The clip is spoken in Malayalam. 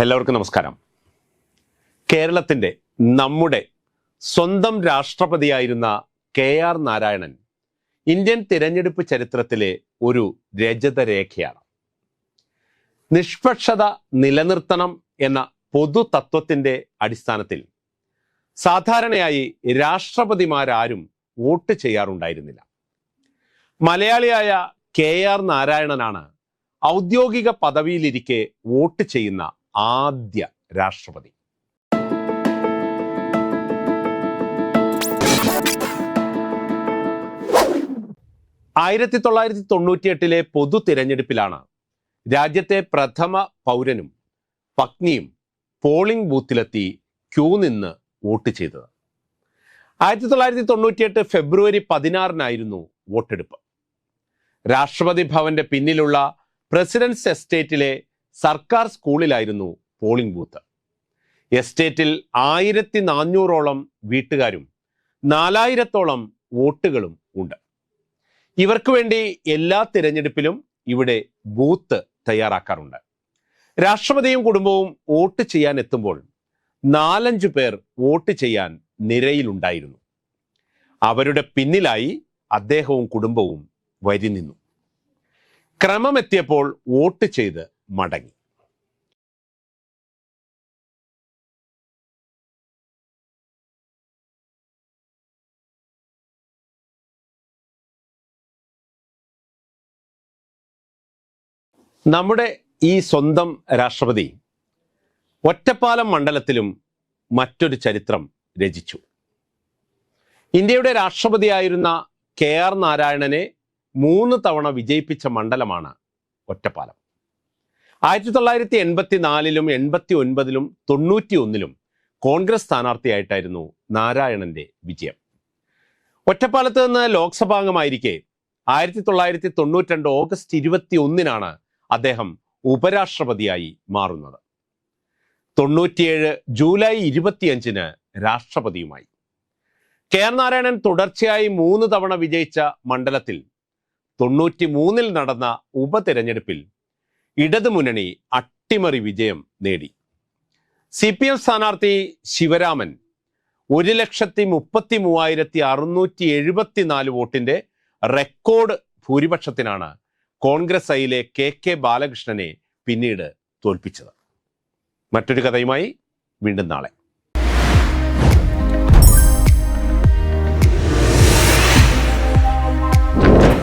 എല്ലാവർക്കും നമസ്കാരം. കേരളത്തിന്റെ നമ്മുടെ സ്വന്തം രാഷ്ട്രപതിയായിരുന്ന കെ ആർ നാരായണൻ ഇന്ത്യൻ തിരഞ്ഞെടുപ്പ് ചരിത്രത്തിലെ ഒരു രജതരേഖയാണ്. നിഷ്പക്ഷത നിലനിർത്തണം എന്ന പൊതു തത്വത്തിന്റെ അടിസ്ഥാനത്തിൽ സാധാരണയായി രാഷ്ട്രപതിമാരാരും വോട്ട് ചെയ്യാറുണ്ടായിരുന്നില്ല. മലയാളിയായ കെ ആർ നാരായണനാണ് ഔദ്യോഗിക പദവിയിലിരിക്കെ വോട്ട് ചെയ്യുന്ന ആദ്യ രാഷ്ട്രപതി. ആയിരത്തി തൊള്ളായിരത്തി തൊണ്ണൂറ്റിയെട്ടിലെ പൊതു തിരഞ്ഞെടുപ്പിലാണ് രാജ്യത്തെ പ്രഥമ പൗരനും പത്നിയും പോളിംഗ് ബൂത്തിലെത്തി ക്യൂ നിന്ന് വോട്ട് ചെയ്തത്. ആയിരത്തി തൊള്ളായിരത്തി തൊണ്ണൂറ്റിയെട്ട് ഫെബ്രുവരി പതിനാറിനായിരുന്നു വോട്ടെടുപ്പ്. രാഷ്ട്രപതി ഭവന്റെ പിന്നിലുള്ള പ്രസിഡൻസ് എസ്റ്റേറ്റിലെ സർക്കാർ സ്കൂളിലായിരുന്നു പോളിംഗ് ബൂത്ത്. എസ്റ്റേറ്റിൽ ആയിരത്തി നാനൂറോളം വീട്ടുകാരും നാലായിരത്തോളം വോട്ടുകളും ഉണ്ട്. ഇവർക്ക് വേണ്ടി എല്ലാ തിരഞ്ഞെടുപ്പിലും ഇവിടെ ബൂത്ത് തയ്യാറാക്കാറുണ്ട്. രാഷ്ട്രപതിയും കുടുംബവും വോട്ട് ചെയ്യാൻ എത്തുമ്പോൾ നാലഞ്ചു പേർ വോട്ട് ചെയ്യാൻ നിരയിലുണ്ടായിരുന്നു. അവരുടെ പിന്നിലായി അദ്ദേഹവും കുടുംബവും വരി നിന്നു. ക്രമമെത്തിയപ്പോൾ വോട്ട് ചെയ്ത് മടങ്ങി. നമ്മുടെ ഈ സ്വന്തം രാഷ്ട്രപതി ഒറ്റപ്പാലം മണ്ഡലത്തിലും മറ്റൊരു ചരിത്രം രചിച്ചു. ഇന്ത്യയുടെ രാഷ്ട്രപതിയായിരുന്ന കെ ആർ നാരായണനെ മൂന്ന് തവണ വിജയിപ്പിച്ച മണ്ഡലമാണ് ഒറ്റപ്പാലം. ആയിരത്തി തൊള്ളായിരത്തി എൺപത്തി നാലിലും എൺപത്തി ഒൻപതിലും തൊണ്ണൂറ്റി ഒന്നിലും കോൺഗ്രസ് സ്ഥാനാർത്ഥിയായിട്ടായിരുന്നു നാരായണന്റെ വിജയം. ഒറ്റപ്പാലത്ത് നിന്ന് ലോക്സഭാംഗമായിരിക്കെ ആയിരത്തി തൊള്ളായിരത്തി തൊണ്ണൂറ്റി രണ്ട് ഓഗസ്റ്റ് ഇരുപത്തി ഒന്നിനാണ് അദ്ദേഹം ഉപരാഷ്ട്രപതിയായി മാറുന്നത്. തൊണ്ണൂറ്റിയേഴ് ജൂലൈ ഇരുപത്തിയഞ്ചിന് രാഷ്ട്രപതിയുമായി. കെ ആർ നാരായണൻ തുടർച്ചയായി മൂന്ന് തവണ വിജയിച്ച മണ്ഡലത്തിൽ തൊണ്ണൂറ്റി മൂന്നിൽ നടന്ന ഉപതെരഞ്ഞെടുപ്പിൽ ഇടതുമുന്നണി അട്ടിമറി വിജയം നേടി. സി പി എം സ്ഥാനാർത്ഥി ശിവരാമൻ ഒരു ലക്ഷത്തി മുപ്പത്തി മൂവായിരത്തി അറുന്നൂറ്റി എഴുപത്തിനാല് വോട്ടിന്റെ റെക്കോർഡ് ഭൂരിപക്ഷത്തിനാണ് കോൺഗ്രസ് ഐയിലെ കെ കെ ബാലകൃഷ്ണനെ പിന്നീട് തോൽപ്പിച്ചത്. മറ്റൊരു കഥയുമായി വീണ്ടും നാളെ.